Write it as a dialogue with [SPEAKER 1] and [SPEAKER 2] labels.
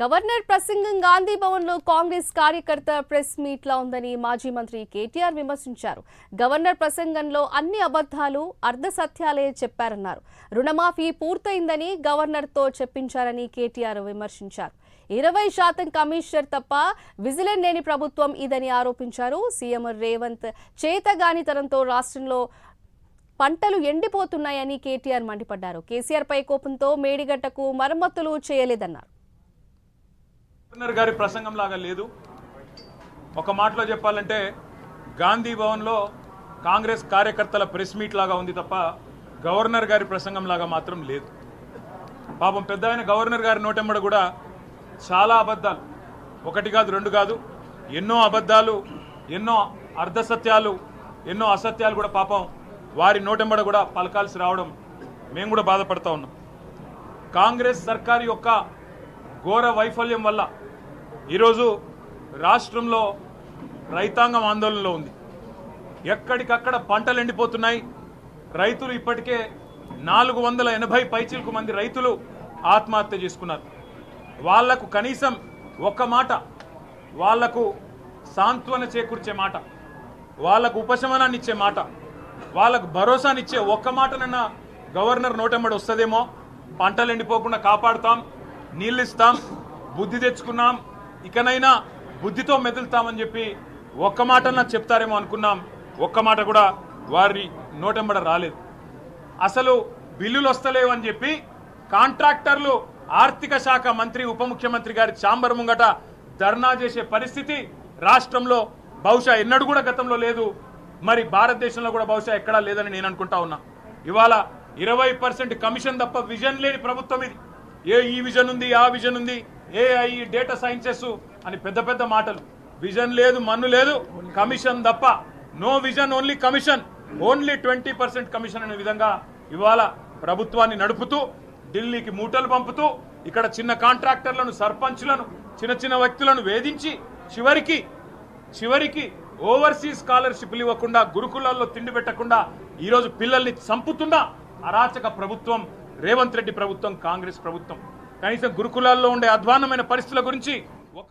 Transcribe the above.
[SPEAKER 1] Governor ప్రసంగం గాంధీ భవన్లో కాంగ్రెస్ కార్యకర్త ప్రెస్ మీట్ లా ఉందని మాజీ మంత్రి కేటీఆర్ విమర్శించారు. గవర్నర్ ప్రసంగంలో అన్ని అబద్ధాలు అర్ధ సత్యాలే చెప్పారన్నారు. రుణమాఫీ పూర్తయిందని గవర్నర్తో చెప్పించారని కేటీఆర్ విమర్శించారు. ఇరవై శాతం కమిషనర్ తప్ప విజిలెన్ లేని ప్రభుత్వం ఇదని ఆరోపించారు. సీఎం రేవంత్ చేతగానితనంతో రాష్ట్రంలో పంటలు ఎండిపోతున్నాయని కేటీఆర్ మండిపడ్డారు. కేసీఆర్ పై కోపంతో మేడిగడ్డకు మరమ్మతులు చేయలేదన్నారు.
[SPEAKER 2] గవర్నర్ గారి ప్రసంగం లాగా లేదు. ఒక మాటలో చెప్పాలంటే గాంధీ భవన్లో కాంగ్రెస్ కార్యకర్తల ప్రెస్ మీట్ లాగా ఉంది తప్ప గవర్నర్ గారి ప్రసంగం లాగా మాత్రం లేదు. పాపం పెద్ద ఆయన గవర్నర్ గారి నోటెమ్మడ కూడా చాలా అబద్ధాలు. ఒకటి కాదు రెండు కాదు ఎన్నో అబద్ధాలు ఎన్నో అర్ధసత్యాలు ఎన్నో అసత్యాలు కూడా పాపం వారి నోటెంబడ కూడా పలకాల్సి రావడం మేము కూడా బాధపడతా ఉన్నాం. కాంగ్రెస్ సర్కార్ యొక్క ఘోర వైఫల్యం వల్ల ఈరోజు రాష్ట్రంలో రైతాంగం ఆందోళనలో ఉంది. ఎక్కడికక్కడ పంటలు ఎండిపోతున్నాయి. రైతులు ఇప్పటికే నాలుగు వందల ఎనభై పైచిలకు మంది రైతులు ఆత్మహత్య చేసుకున్నారు. వాళ్ళకు కనీసం ఒక్క మాట వాళ్ళకు సాంత్వన చేకూర్చే మాట వాళ్ళకు ఉపశమనాన్ని ఇచ్చే మాట వాళ్ళకు భరోసానిచ్చే ఒక్క మాటనన్నా గవర్నర్ నోటెంబడి వస్తుందేమో. పంటలు ఎండిపోకుండా కాపాడుతాం నీళ్ళు ఇస్తాం బుద్ధి తెచ్చుకున్నాం ఇకనైనా బుద్ధితో మెదులుతామని చెప్పి ఒక్క మాటన్నా చెప్తారేమో అనుకున్నాం. ఒక్క మాట కూడా వారి నోటెంబడ రాలేదు. అసలు బిల్లులు వస్తలేవు అని చెప్పి కాంట్రాక్టర్లు ఆర్థిక శాఖ మంత్రి ఉప ముఖ్యమంత్రి గారి చాంబర్ ముంగట ధర్నా చేసే పరిస్థితి రాష్ట్రంలో బహుశా ఎన్నడూ కూడా గతంలో లేదు. మరి భారతదేశంలో కూడా బహుశా ఎక్కడా లేదని నేను అనుకుంటా ఉన్నా. ఇవాళ ఇరవై పర్సెంట్ కమిషన్ తప్ప విజన్ లేని ప్రభుత్వం ఇది. ఏ ఈ విజన్ ఉంది ఆ విజన్ ఉంది ఏఐ డేటా సైన్సెస్ అని పెద్ద పెద్ద మాటలు. విజన్ లేదు మన్ను లేదు కమిషన్ తప్ప. No vision only commission only twenty percent commission అనే విధంగా ఇవాళ ప్రభుత్వాన్ని నడుపుతూ ఢిల్లీకి మూటలు పంపుతూ ఇక్కడ చిన్న కాంట్రాక్టర్లను సర్పంచ్లను చిన్న చిన్న వ్యక్తులను వేధించి చివరికి చివరికి ఓవర్సీస్ స్కాలర్షిప్లు ఇవ్వకుండా గురుకులాల్లో తిండి పెట్టకుండా ఈరోజు పిల్లల్ని చంపుతున్న అరాచక ప్రభుత్వం రేవంత్ రెడ్డి ప్రభుత్వం కాంగ్రెస్ ప్రభుత్వం. కనీసం గురుకులాల్లో ఉండే అధ్వానమైన పరిస్థితుల గురించి ఒక